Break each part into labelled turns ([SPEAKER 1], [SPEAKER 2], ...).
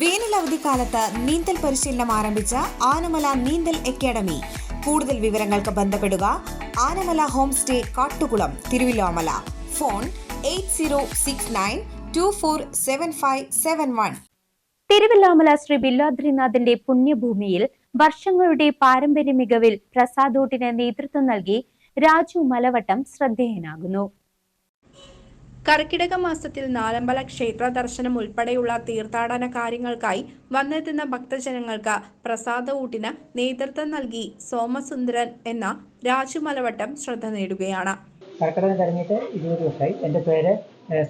[SPEAKER 1] വേനൽ അവധിക്കാലത്ത് നീന്തൽ പരിശീലനം ആരംഭിച്ച ആനമല നീന്തൽ അക്കാദമി. കൂടുതൽ വിവരങ്ങൾക്ക് ബന്ധപ്പെടുക Anamala home stay Kattukulam Thiruvilwamala. Phone eight zero six nine two four seven five seven one.
[SPEAKER 2] Thiruvilwamala Shri ബില്ലാദ്രിനാഥിന്റെ പുണ്യഭൂമിയിൽ വർഷങ്ങളുടെ പാരമ്പര്യ മികവിൽ പ്രസാദോട്ടിന് നേതൃത്വം നൽകി രാജു മലവട്ടം ശ്രദ്ധേയനാകുന്നു.
[SPEAKER 3] കർക്കിടക മാസത്തിൽ നാലമ്പല ക്ഷേത്ര ദർശനം ഉൾപ്പെടെയുള്ള തീർത്ഥാടന കാര്യങ്ങൾക്കായി വന്നെത്തുന്ന ഭക്തജനങ്ങൾക്ക് പ്രസാദ ഊട്ടിന് നേതൃത്വം നൽകി സോമസുന്ദരൻ എന്ന രാജുമലവട്ടം ശ്രദ്ധ നേടുകയാണ്.
[SPEAKER 4] കർക്കിടകം കഴിഞ്ഞിട്ട് ഇരുപത് ദിവസമായി എന്റെ പേര്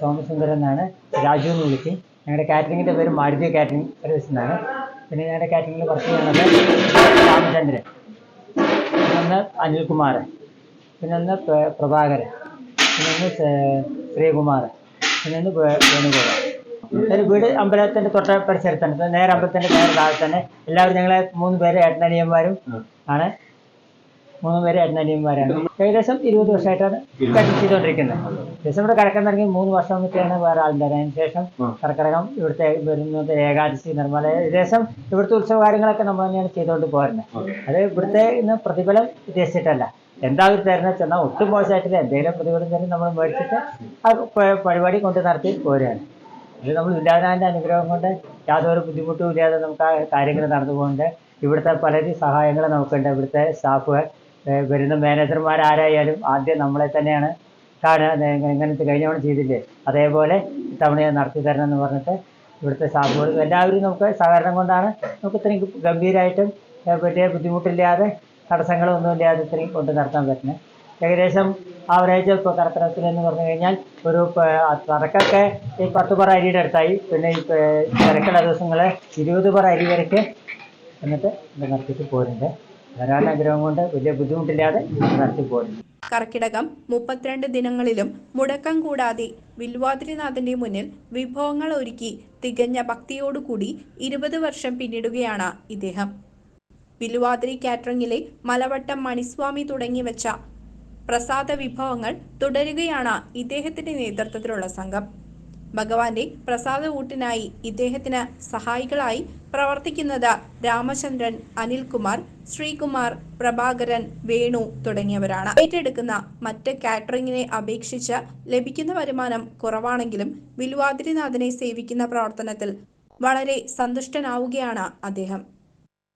[SPEAKER 4] സോമസുന്ദരൻ എന്നാണ്. രാജു എന്ന് വിളിക്കും. ഞങ്ങളുടെ കാറ്ററിങ്ങിന്റെ പേര് മാരുതി കാറ്ററിംഗ് സർവീസ് എന്നാണ്. പിന്നെ ഞങ്ങളുടെ കാറ്ററിംഗിൽ വർക്ക് ചെയ്യുന്നത് രാമചന്ദ്രൻ. പിന്നെ അനിൽകുമാർ പിന്നെ ഒന്ന് പ്രഭാകരൻ. പിന്നെ ശ്രീകുമാർ പിന്നെ വേണുഗോപാൽ. ഒരു വീട് അമ്പലത്തിന്റെ തൊട്ട പരിസരത്താണ്. നേരെ അമ്പലത്തിന്റെ നേരെ താഴെ തന്നെ എല്ലാവരും ഞങ്ങളെ മൂന്ന് പേര് ഏട്ടനനിയന്മാരും ആണ്. മൂന്ന് പേര് ഏട്ടനനിയന്മാരാണ് ഏകദേശം ഇരുപത് വർഷമായിട്ടാണ് കട്ടി ചെയ്തുകൊണ്ടിരിക്കുന്നത്. ഏകദേശം ഇവിടെ കടക്കാൻ തുടങ്ങി മൂന്ന് വർഷം വെച്ചാണ് വേറെ ആളുണ്ടായത് അതിന് ശേഷം കർക്കിടകം ഇവിടുത്തെ വരുന്നത് ഏകാദശി നിർമ്മല ഏകദേശം ഇവിടുത്തെ ഉത്സവ കാര്യങ്ങളൊക്കെ നമ്മൾ തന്നെയാണ് ചെയ്തുകൊണ്ട് പോരുന്നത്. അത് ഇവിടുത്തെ ഇന്ന് പ്രതിഫലം ഉദ്ദേശിച്ചിട്ടല്ല. എന്താ അവർ തരണം ചെന്നാൽ ഒട്ടും മോശമായിട്ടില്ല. എന്തെങ്കിലും പ്രതിഫലം തന്നെ നമ്മൾ മേടിച്ചിട്ട് ആ പരിപാടി കൊണ്ട് നടത്തി പോരുകയാണ്. ഇത് നമ്മൾ ഇല്ലാതാന്റെ അനുഗ്രഹം കൊണ്ട് യാതൊരു ബുദ്ധിമുട്ടും ഇല്ലാതെ നമുക്ക് ആ കാര്യങ്ങൾ നടന്നു പോകുന്നുണ്ട്. ഇവിടുത്തെ പലരും സഹായങ്ങൾ നമുക്കുണ്ട്. ഇവിടുത്തെ സ്റ്റാഫ് വരുന്ന മാനേജർമാർ ആരായാലും ആദ്യം നമ്മളെ തന്നെയാണ് കാണുക ഇങ്ങനത്തെ കഴിഞ്ഞ തവണ ചെയ്തില്ലേ? അതേപോലെ ഇത്തവണ നടത്തി തരണം എന്ന് പറഞ്ഞിട്ട് ഇവിടുത്തെ സ്റ്റാഫുകൾ എല്ലാവരും നമുക്ക് സഹകരണം കൊണ്ടാണ് നമുക്ക് ഇത്രയും ഗംഭീരമായിട്ടും പറ്റിയ ബുദ്ധിമുട്ടില്ലാതെ തടസ്സങ്ങളൊന്നും ഇല്ലാതെ ഇത്രയും കൊണ്ട് നടത്താൻ പറ്റുന്നത്. ഏകദേശം ആവറേജ് ഇപ്പോൾ കടത്തരത്തിൽ എന്ന് പറഞ്ഞു കഴിഞ്ഞാൽ ഒരു തറക്കൊക്കെ ഈ പത്ത് പറ അരിയുടെ അടുത്തായി. പിന്നെ ഈ തിരക്കുള്ള ദിവസങ്ങൾ ഇരുപത് പറ അരി വരയ്ക്ക് എന്നിട്ട് ഇത് നടത്തിയിട്ട് പോരുന്നുണ്ട്. ധാരാളം അനുഗ്രഹം കൊണ്ട് വലിയ ബുദ്ധിമുട്ടില്ലാതെ നടത്തി പോരുന്നു.
[SPEAKER 3] കർക്കിടകം മുപ്പത്തിരണ്ട് ദിനങ്ങളിലും മുടക്കം കൂടാതെ വിൽവാതിരിനാഥന്റെ മുന്നിൽ വിഭവങ്ങൾ ഒരുക്കി തികഞ്ഞ ഭക്തിയോടുകൂടി ഇരുപത് വർഷം പിന്നിടുകയാണ് ഇദ്ദേഹം. വില്വാദ്രി കാറ്ററിംഗിലെ മലവട്ടം മണിസ്വാമി തുടങ്ങി വെച്ച പ്രസാദ വിഭവങ്ങൾ തുടരുകയാണ് ഇദ്ദേഹത്തിന്റെ നേതൃത്വത്തിലുള്ള സംഘം. ഭഗവാന്റെ പ്രസാദ ഊട്ടിനായി ഇദ്ദേഹത്തിന് സഹായികളായി പ്രവർത്തിക്കുന്നത് രാമചന്ദ്രൻ അനിൽകുമാർ ശ്രീകുമാർ പ്രഭാകരൻ വേണു തുടങ്ങിയവരാണ്. ഏറ്റെടുക്കുന്ന മറ്റ് കാറ്ററിംഗിനെ അപേക്ഷിച്ച് ലഭിക്കുന്ന വരുമാനം കുറവാണെങ്കിലും വിലുവാതിരിനാഥനെ സേവിക്കുന്ന പ്രവർത്തനത്തിൽ വളരെ സന്തുഷ്ടനാവുകയാണ് അദ്ദേഹം.